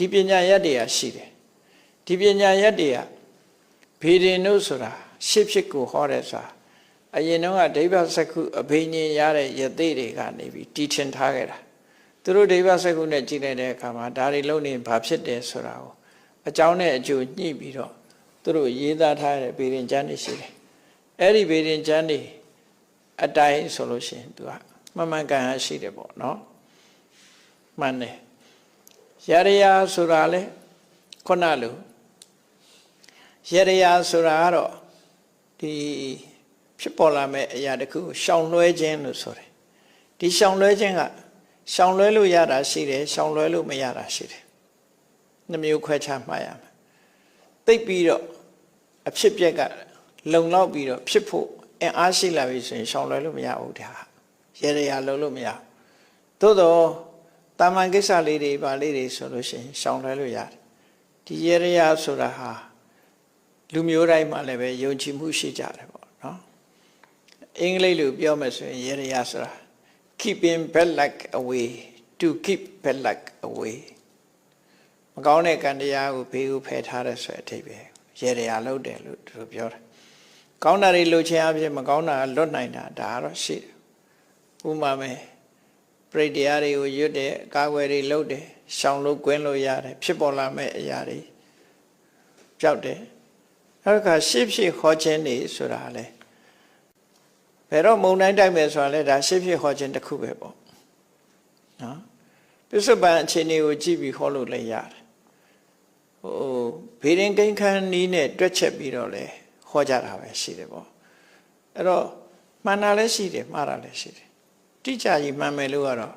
ဒီပညာရက်တွေကရှိတယ်ဒီပညာရက်တွေကဘေဒင်တို့ဆိုတာရှစ်ဖြစ်ကိုဟောတယ်ဆိုတာအရင်တော့ကဒိဗ္ဗစကုအဘိညာဉ်ရတဲ့ယသိတွေကနေပြီးတီထင်ထားခဲ့တာသူတို့ဒိဗ္ဗစကုနဲ့ကြည်လိုက်တဲ့အခါမှာဒါတွေလုံးနေဘာဖြစ်တယ်ဆိုတာကိုအကြောင်းနဲ့အကျိုးညှိပြီးတော့သူတို့ရေးသားထားတဲ့ဘေဒင်ကျမ်းတွေရှိတယ်အဲ့ဒီဘေဒင်ကျမ်းတွေအတိုင်းဆိုလို့ရှိရင်သူကမှန်မှန်ကန်ကန်ရှိတယ်ပေါ့နော်မှန်တယ် ရရယာဆိုတာလေခုနလိုရရယာဆိုတာကတော့ဒီဖြစ်ပေါ်လာမဲ့အရာတစ်ခုကိုရှောင်လွှဲခြင်းလို့ဆိုတယ်ဒီရှောင်လွှဲခြင်းကရှောင်လွှဲလို့ရတာရှိတယ်ရှောင်လွှဲလို့မရတာရှိတယ်နှမျိုးခွဲခြားမှတ်ရမယ်သိပ်ပြီးတော့အဖြစ်ပြက်ကလုံလောက်ပြီးတော့ဖြစ်ဖို့အင်အားရှိလာပြီဆိုရင်ရှောင်လွှဲလို့မရဘူးဒါရရယာလုံးလို့မရဘူးသို့တော့ တာမန်ကိစ္စလေးတွေပါလေးတွေဆိုလို့ရှိရင်ရှောင်လွှဲလို့ရတယ်ဒီရရယာဆိုတာဟာလူမျိုးတိုင်းမှာလည်းပဲယုံကြည်မှုရှိကြတယ်ပေါ့နော်အင်္ဂလိပ်လိုပြောမယ်ဆိုရင်ရရယာဆိုတာ keeping bad luck away to keep bad luck away မကောင်းတဲ့ကံတရားကိုဘေးကိုဖယ်ထားတဲ့ဆိုတဲ့အထိပ္ပယ်ရရယာလုပ်တယ်လို့သူတို့ပြောတယ်ကောင်းတာတွေလုပ်ခြင်းအပြင်မကောင်းတာလွတ်နိုင်တာဒါကတော့ရှိတယ်ဥပမာမယ် ပရိတရားတွေကိုရွတ်တယ်ကာကွယ်တွေလုပ်တယ်ရှောင်လို့ကွင်းလို့ရတယ်ဖြစ်ပေါ်လာမဲ့အရာတွေကြောက်တယ်အဲ့ဒါကရှေ့ဖြစ်ဟောခြင်းနေဆိုတာလေဘယ်တော့မုံတိုင်းတိုက်မယ်ဆိုတာလေဒါရှေ့ဖြစ်ဟောခြင်းတစ်ခုပဲပေါ့နော်ပစ္စုပန်အခြေအနေကိုကြည့်ပြီးဟောလို့လည်းရတယ်ဟိုဘေးရင်ကိန်းခန်းနီးနဲ့တွက်ချက်ပြီးတော့လေဟောကြတာပဲရှိတယ်ပေါ့အဲ့တော့မှန်တာလည်းရှိတယ်မှားတာလည်းရှိတယ် တိကျကြီးမှန်မယ်လို့ကတော့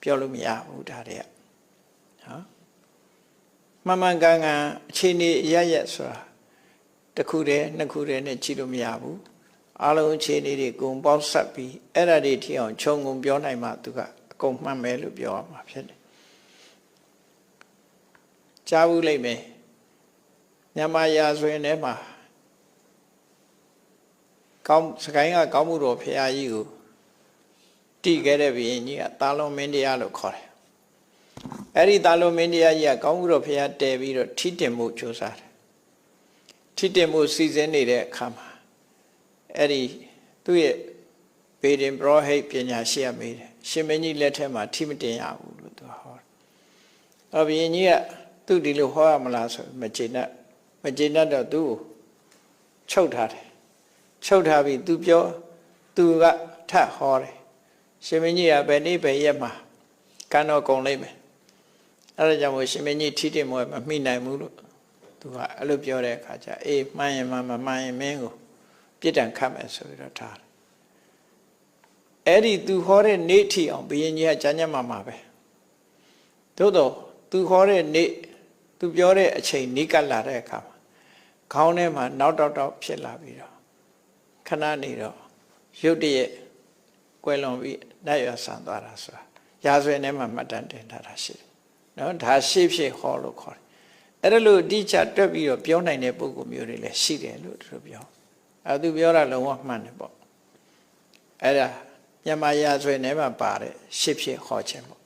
ပြောလို့မရဘူးဒါတွေကနော်မှန်မှန်ကန်ကန်အခြေအနေအရရက်ဆိုတာတစ်ခုတည်းနှစ်ခုတည်းနဲ့ကြည့်လို့မရဘူးအလုံးအခြေအနေတွေအကုန်ပေါင်းဆက်ပြီးအဲ့ဒါတွေထီအောင်ခြုံငုံပြောနိုင်မှသူကအကုန်မှန်မယ်လို့ပြောရမှာဖြစ်တယ်ကြားဘူးလိမ့်မယ်မြန်မာရာဇဝင်ထဲမှာကောင်းစကိုင်းကကောင်းမှုတော်ဖရာကြီးကို တည်ခဲ့တဲ့ဘုရင်ကြီးကတာလွန်မင်းတရားလို့ခေါ်တယ်အဲ့ဒီတာလွန်မင်းတရားကြီးကကောင်းမှုတော်ဖရာတည်ပြီးတော့ထိတင်မှုကြိုးစားတယ်ထိတင်မှုစီစဉ်နေတဲ့အခါမှာအဲ့ဒီသူ့ရဲ့ဘေဒင်ဘရောဟိတ်ပညာရှိရမေးတယ်ရှင်မင်းကြီးလက်ထက်မှာထိမတင်ရဘူးလို့သူဟောတယ်အဘုရင်ကြီးကသူ့ဒီလိုဟောရမလားဆိုမကျေနပ်မကျေနပ်တော့သူ့ကိုချုပ်ထားတယ်ချုပ်ထားပြီးသူပြောသူကထပ်ဟောတယ် ရှင်မင်းကြီးကဘယ်နေ့ဘယ်ရက်မှာကံတော်ကုန်လိမ့်မယ်အဲဒါကြောင့်မို့ရှင်မင်းကြီးထိတင်မွဲမမိနိုင်ဘူးလို့သူကအဲ့လိုပြောတဲ့အခါကျအေးမှန်ရင်မှန်မမှန်ရင်မင်းကိုပြစ်ဒဏ်ခတ်မယ်ဆိုပြီးတော့ထားတယ်အဲ့ဒီသူဟောတဲ့နေ့ထီအောင်ဘုရင်ကြီးကကြမ်းကြမ်းမာမာပဲသို့တော့သူဟောတဲ့နေ့သူပြောတဲ့အချိန်နိကတ်လာတဲ့အခါမှာခေါင်းထဲမှာနောက်တောက်တောက်ဖြစ်လာပြီးတော့ခဏနေတော့ရုတ်တရက် ကွယ်လွန်ပြီးနတ်ရွာဆန်သွားတာဆိုတာရာဇဝင်ထဲမှာမှတ်တမ်းတင်ထားတာရှိတယ်နော်ဒါရှေ့ဖြစ်ဟောလို့ခေါ်တယ်အဲ့ဒါလို့အတိအကျတွက်ပြီးတော့ပြောနိုင်တဲ့ပုံကူမျိုးတွေလည်းရှိတယ်လို့သူပြောအဲသူပြောတာလုံးဝမှန်တယ်ပေါ့အဲ့ဒါမြန်မာရာဇဝင်ထဲမှာပါတဲ့ရှေ့ဖြစ်ဟောခြင်းပေါ့